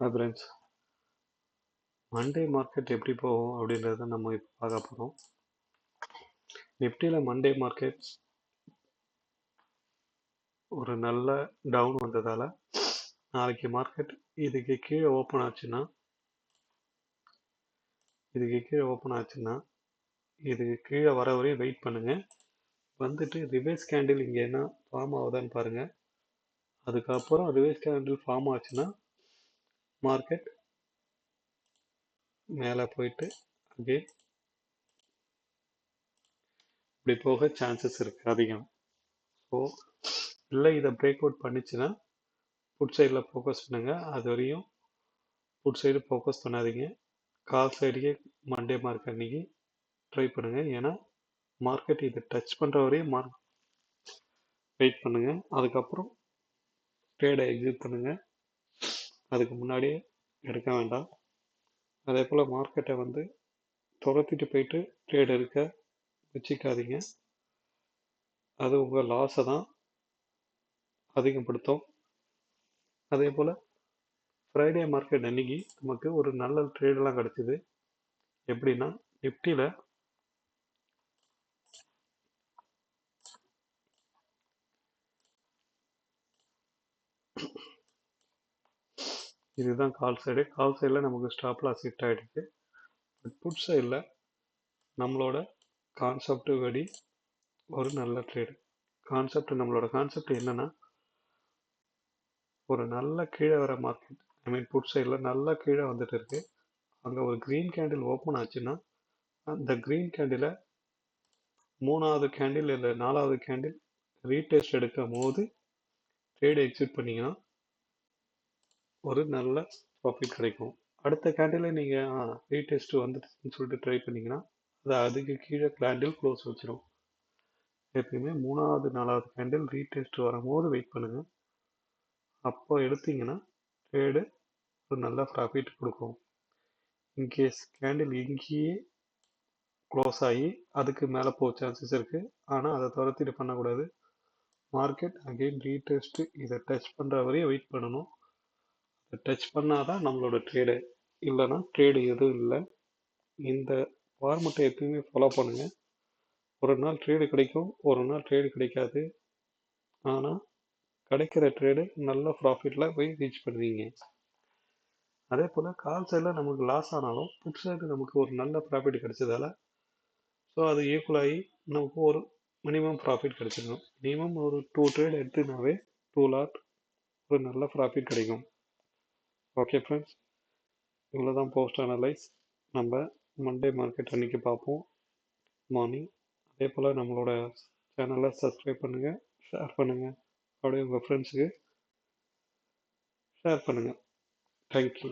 Hi friends Monday market எப்படி போகும் அப்படின்றத நம்ம இப்போ பார்க்க போகிறோம் நிஃப்டியில் மண்டே மார்க்கெட் ஒரு நல்ல டவுன் வந்ததால் நாளைக்கு மார்க்கெட் இதுக்கு கீழே ஓப்பன் ஆச்சுன்னா இதுக்கு கீழே ஓப்பன் ஆச்சுன்னா இதுக்கு கீழே வர வரையும் வெயிட் பண்ணுங்கள் வந்துட்டு ரிவேஸ் கேண்டில் இங்கே என்ன ஃபார்ம் ஆகுதான்னு பாருங்கள் அதுக்கப்புறம் ரிவேஸ் கேண்டில் ஃபார்ம் ஆச்சுன்னா மார்க்கெட் மேலே போயிட்டு அப்படியே இப்படி போக சான்சஸ் இருக்குது அதிகம். ஸோ இல்லை இதை பிரேக் அவுட் பண்ணிச்சுன்னா ஃபுட் சைடில் ஃபோக்கஸ் பண்ணுங்கள் அது வரையும் ஃபுட் சைடு ஃபோக்கஸ் பண்ணாதீங்க. கால் சைடுக்கே மண்டே மார்க் அன்னைக்கு ட்ரை பண்ணுங்கள் ஏன்னா மார்க்கெட் இதை டச் பண்ணுற வரையும் மார்க் வெயிட் பண்ணுங்கள் அதுக்கப்புறம் ட்ரேடை எக்ஸிட் பண்ணுங்கள் அதுக்கு முன்னாடியே எடுக்க வேண்டாம். அதே போல் மார்க்கெட்டை வந்து துரத்திட்டு போயிட்டு ட்ரேட் எடுக்க வச்சுக்காதீங்க. அது உங்கள் லாஸை தான் அதிகப்படுத்தும். அதே போல் ஃப்ரைடே மார்க்கெட் அன்னைக்கு நமக்கு ஒரு நல்ல ட்ரேடெல்லாம் கிடச்சிது. எப்படின்னா நிஃப்டியில் இதுதான் கால் சைடு கால் சைடில் நமக்கு ஸ்டாப்லாம் செட் ஹிட் ஆகிடுச்சு பட் புட் சைடில் நம்மளோட கான்செப்ட் படி ஒரு நல்ல ட்ரேடு கான்செப்ட் நம்மளோட கான்செப்ட் என்னென்னா ஒரு நல்ல கீழே வர மார்க்கெட் ஐ மீன் புட் சைடில் நல்லா கீழே வந்துட்டு இருக்கு. அங்கே ஒரு க்ரீன் கேண்டில் ஓப்பன் ஆச்சுன்னா அந்த க்ரீன் கேண்டில் மூணாவது கேண்டில் இல்லை நாலாவது கேண்டில் ரீடெஸ்ட் எடுக்கும் போது ட்ரேடு எக்ஸிட் பண்ணிங்கன்னா ஒரு நல்ல ப்ராஃபிட் கிடைக்கும். அடுத்த கேண்டில் நீங்கள் ரீடெஸ்ட் வந்துடுச்சுன்னு சொல்லிட்டு ட்ரை பண்ணிங்கன்னா அது அதுக்கு கீழே கேண்டில் க்ளோஸ் வச்சிடும் எப்பயுமே மூணாவது நாலாவது கேண்டில் ரீடெஸ்ட் வரும்போது வெயிட் பண்ணுங்கள் அப்போ எடுத்தீங்கன்னா ட்ரேடு ஒரு நல்ல ப்ராஃபிட் கொடுக்கும். இன்கேஸ் கேண்டில் இங்கேயே க்ளோஸ் ஆகி அதுக்கு மேலே போக சான்சஸ் இருக்குது ஆனால் அதை துரத்திட்டு பண்ணக்கூடாது. மார்க்கெட் அகெயின் ரீடெஸ்ட்டு இதை டச் பண்ணுற வரையும் வெயிட் பண்ணணும். டச் பண்ணாதான் நம்மளோட ட்ரேடு இல்லைன்னா ட்ரேடு எதுவும் இல்லை. இந்த ஃபார்மெட்டை எப்பயுமே ஃபாலோ பண்ணுங்கள் ஒரு நாள் ட்ரேடு கிடைக்கும் ஒரு நாள் ட்ரேடு கிடைக்காது. ஆனால் கிடைக்கிற ட்ரேடு நல்ல ப்ராஃபிட்டில் போய் ரீச் பண்ணுவீங்க. அதே போல் கால் சைடில் நமக்கு லாஸ் ஆனாலும் புட் சைடு நமக்கு ஒரு நல்ல ப்ராஃபிட் கிடைச்சதால ஸோ அது ஈக்குவலாகி நமக்கு ஒரு மினிமம் ப்ராஃபிட் கிடைச்சிடும் மினிமம் ஒரு டூ ட்ரேட் எடுத்துனாவே டூ லாட் ஒரு நல்ல ப்ராஃபிட் கிடைக்கும். ஓகே ஃப்ரெண்ட்ஸ் இவ்வளோ தான் போஸ்ட் அனலைஸ் நம்ம மண்டே மார்க்கெட் அன்றைக்கி பார்ப்போம். மார்னிங் அதே போல் நம்மளோட சேனலை சப்ஸ்கிரைப் பண்ணுங்கள் ஷேர் பண்ணுங்கள் அப்படியே உங்கள் ஃப்ரெண்ட்ஸுக்கு ஷேர் பண்ணுங்கள் தேங்க்யூ